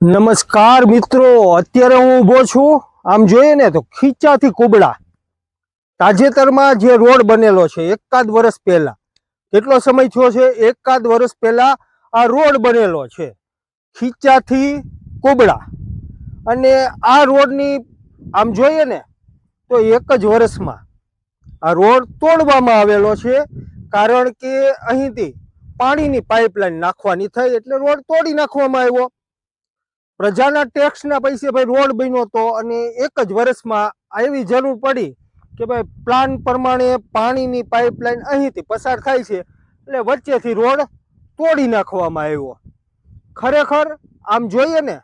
નમસ્કાર મિત્રો, અત્યારે હું ઊભો છું. આમ જોઈએ ને તો ખીચાથી કુબડા તાજેતરમાં જે રોડ બનેલો છે, એકાદ વર્ષ પહેલા. કેટલો સમય થયો છે? એકાદ વર્ષ પહેલા આ રોડ બનેલો છે. ખીચાથી કુબડા અને આ રોડની, આમ જોઈએ ને તો એક જ વર્ષમાં આ રોડ તોડવામાં આવેલો છે, કારણ કે અહીંથી પાણીની પાઇપલાઇન નાખવાની થઈ એટલે રોડ તોડી નાખવામાં આવ્યો. પ્રજાના ટેક્સના પૈસે ભાઈ રોડ બન્યો હતો અને એક જ વર્ષમાં એવી જરૂર પડી કે ભાઈ પ્લાન પ્રમાણે પાણીની પાઇપલાઇન અહીંથી પસાર થાય છે એટલે વચ્ચેથી રોડ તોડી નાખવામાં આવ્યો. ખરેખર આમ જોઈએ ને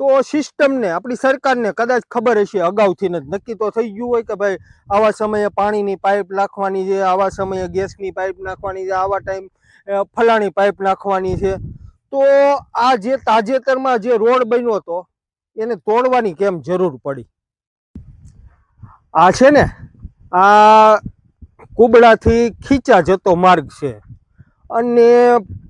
તો સિસ્ટમને આપણી સરકારને કદાચ ખબર હશે, અગાઉથી જ. નક્કી તો થઈ ગયું હોય કે ભાઈ આવા સમયે પાણીની પાઇપ નાખવાની છે, આવા સમયે ગેસની પાઇપ નાખવાની છે, આવા ટાઈમ ફલાણી પાઇપ નાખવાની છે. તો આ જે તાજેતરમાં જે રોડ બન્યો હતો, એને તોડવાની કેમ જરૂર પડી? આ છે ને, આ કુબડાથી ખીચા જતો માર્ગ છે. અને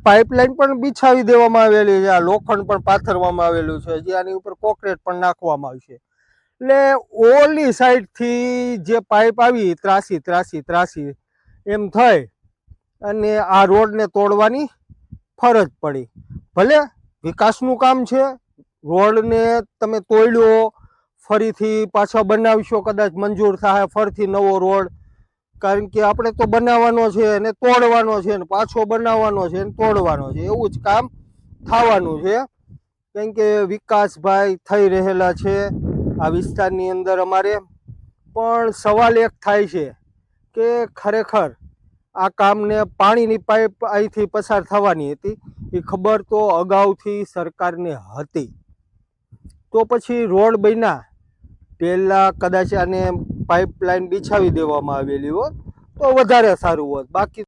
પાઇપલાઇન પણ બિછાવી દેવામાં આવેલી છે, આ લોખંડ પણ પાથરવામાં આવેલું છે, જે આની ઉપર કોકરેટ પણ નાખવામાં આવશે એટલે ઓલી સાઈડથી જે પાઇપ આવી ત્રાસી ત્રાસી ત્રાસી એમ થઈ અને આ રોડને તોડવાની ફરજ પડી. ભલે વિકાસનું કામ છે, રોડને તમે તોડ્યો, ફરીથી પાછો બનાવશો, કદાચ મંજૂર થાય, ફરીથી નવો રોડ. કારણ કે આપણે તો બનાવવાનો છે અને તોડવાનો છે અને પાછો બનાવવાનો છે અને તોડવાનો છે. એવું જ કામ થવાનું છે. કેમ કે વિકાસભાઈ થઈ રહેલા છે આ વિસ્તારની અંદર અમારે. પણ સવાલ એક થાય છે કે ખરેખર આ કામને પાણીની પાઇપ અહીંથી પસાર થવાની હતી. એ ખબર તો અગાઉથી સરકારને હતી. તો પછી રોડ બન્યા. પહેલાં કદાચ આને પાઇપલાઇન બિછાવી દેવામાં આવેલી હોત તો વધારે સારું હોત. બાકી